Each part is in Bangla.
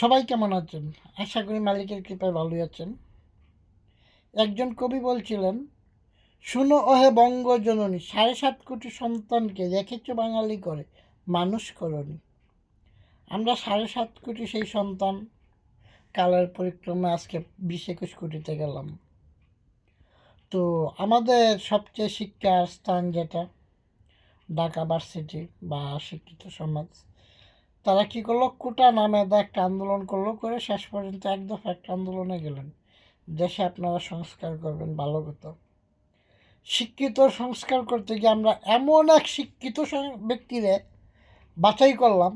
সবাই কেমন আছেন? আশা করি মালিকের কৃপায় ভালোই আছেন। একজন কবি বলছিলেন, শুনো ওহে বঙ্গজননী, সাড়ে সাত কোটি সন্তানকে রেখেছ বাঙালি করে, মানুষ করনি। আমরা সাড়ে সাত কোটি সেই সন্তান, কালের পরিক্রমে আজকে বিশ একুশ কোটিতে গেলাম। তো আমাদের সবচেয়ে শিক্ষার স্থান যেটা, ঢাকা ভার্সিটি বা শিক্ষিত সমাজ। তারা কী করল? কোটা নামে একটা আন্দোলন করল, করে শেষ পর্যন্ত এক দফা একটা আন্দোলনে গেলেন। দেশে আপনারা সংস্কার করবেন, ভালো কথা। শিক্ষিত সংস্কার করতে গিয়ে আমরা এমন এক শিক্ষিত ব্যক্তিরে বাছাই করলাম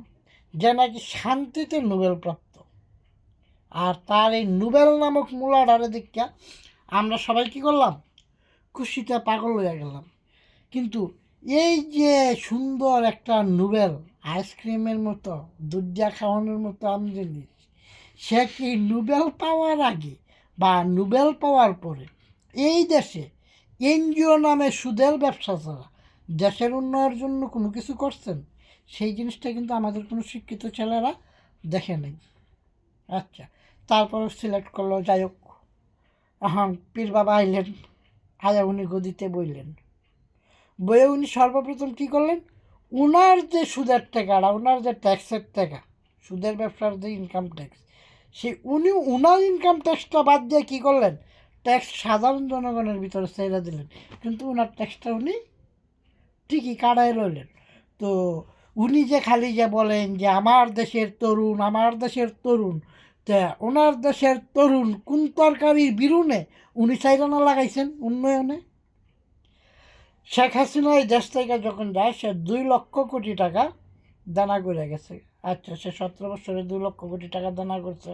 যে নাকি শান্তিতে নোবেল প্রাপ্ত আর তার এই নোবেল নামক মূলাডারে দীক্ষা আমরা সবাই কী করলাম? খুশিতে পাগল হয়ে গেলাম। কিন্তু এই যে সুন্দর একটা নোবেল আইসক্রিমের মতো দুধ খাওয়ানোর মতো আমি জিনিস, সে কি নোবেল পাওয়ার আগে বা নোবেল পাওয়ার পরে এই দেশে এনজিও নামে সুদের ব্যবসা ছাড়া দেশের উন্নয়নের জন্য কোনো কিছু করছেন, সেই জিনিসটা কিন্তু আমাদের কোনো শিক্ষিত ছেলেরা দেখে নেই। আচ্ছা তারপরে সিলেক্ট করল, যাই হোক। এখন পীর বাবা আইলেন, আয়া উনি গদিতে বইলেন। বইয়ে উনি সর্বপ্রথম কী করলেন? উনার যে সুদের টাকাটা ওনার যে ট্যাক্সের টাকা, সুদের ব্যবসার যে ইনকাম ট্যাক্স সে উনি উনার ইনকাম ট্যাক্সটা বাদ দিয়ে কী করলেন? ট্যাক্স সাধারণ জনগণের ভিতরে ছেড়ে দিলেন। কিন্তু উনার ট্যাক্সটা উনি ঠিকই কাটায় রইলেন তো উনি যে খালি যে বলেন যে আমার দেশের তরুণ, আমার দেশের তরুণ, তা ওনার দেশের তরুণ কোন তরকারির বিরুণে উনি চাইরানা লাগাইছেন উন্নয়নে? শেখ হাসিনা এই দেশ থেকে যখন যায়, সে দুই লক্ষ কোটি টাকা দানা করে গেছে। আচ্ছা সে সতেরো বছরে দুই লক্ষ কোটি টাকা দানা করছে।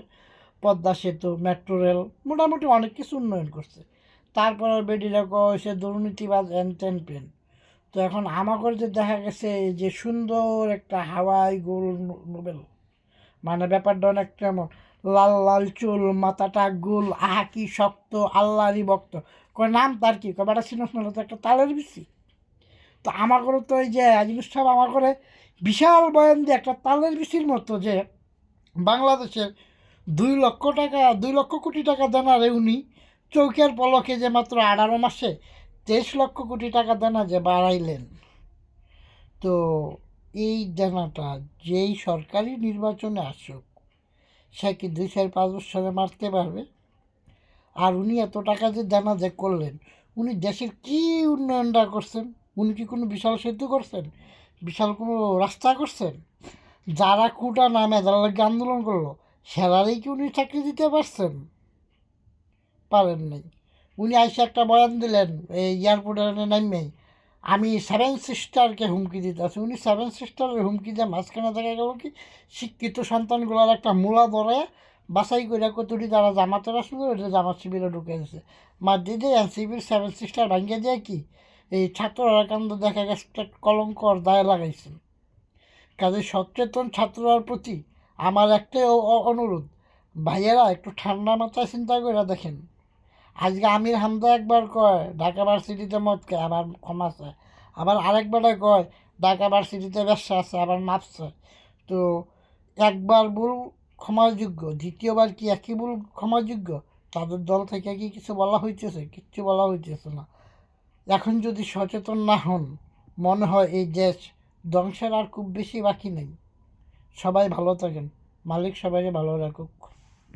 পদ্মা সেতু, মেট্রো রেল, মোটামুটি অনেক কিছু উন্নয়ন করছে। তারপরে বেডিরা কয় সে দুর্নীতিবাজ এন টেন পেন। তো এখন আমাদের যে দেখা গেছে যে সুন্দর একটা হাওয়াই গোল নোবেল। মানে ব্যাপারটা অনেক কেমন লাল লাল চুল, মাথাটা গোল, আহা, কি শক্ত, আল্লাহরই ভক্ত। কয়, নাম তার কি? কয়, বেটা, চিনস না তো একটা তালের বিসি তো আমার করে তো এই যে আজিনুস সাহেব আমার করে বিশাল বয়ান দিয়ে একটা তালের বিসির মতো যে, বাংলাদেশের দুই লক্ষ টাকা, দুই লক্ষ কোটি টাকা দেনারে উনি চৌকের পলকে যে মাত্র আঠারো মাসে তেইশ লক্ষ কোটি টাকা দেনা যে বাড়াইলেন। তো এই দেনাটা যেই সরকারি নির্বাচনে আসুক সে কি দুই, চার, পাঁচ বছরে মারতে পারবে? আর উনি এত টাকা যে দেনা যে করলেন, উনি দেশের কি উন্নয়নটা করছেন? উনি কি কোনো বিশাল সেতু করছেন? বিশাল কোনো রাস্তা করছেন? যারা কুটা নামে, যারা আন্দোলন করল, সেরারই কি উনি চাকরি দিতে পারছেন? পারেন নাই। উনি আইসে একটা বয়ান দিলেন, এই এয়ারপোর্টে নামেই আমি সেভেন সিস্টারকে হুমকি দিতে আছি উনি সেভেন সিস্টারের হুমকি দিয়ে মাঝখানে দেখা গেল কি, শিক্ষিত সন্তানগুলোর একটা মূলা ধরে বাছাই করে কতটি যারা জামাতের আসবে ওটা জামাত শিবিরে ঢুকে গেছে। মাদ্রিদে এনসিবির সেভেন সিস্টার ভাঙ্গে যায় কি, এই ছাত্ররা কান্দ দেখা গেছে, একটা কলঙ্কর দায় লাগাইছেন কাজে সচেতন ছাত্ররার প্রতি আমার একটাই অনুরোধ, ভাইয়েরা একটু ঠান্ডা মাথায় চিন্তা করে দেখেন। আজকে আমির হামদা একবার কয়, ঢাকা ভার্সিটিতে মদ খায়, আবার ক্ষমা চায়। আবার আরেকবারে কয়, ঢাকা ভার্সিটিতে ব্যবসা আছে, আবার মাপছে তো একবার ভুল ক্ষমাযোগ্য, দ্বিতীয়বার কি একই ভুল ক্ষমাযোগ্য? তাদের দল থেকে কি কিছু বলা হইতেছে? কিচ্ছু বলা হইতেছে না। এখন যদি সচেতন না হন, মনে হয় এই দেশ ধ্বংসের আর খুব বেশি বাকি নেই। সবাই ভালো থাকেন। মালিক সবাইকে ভালো রাখুক।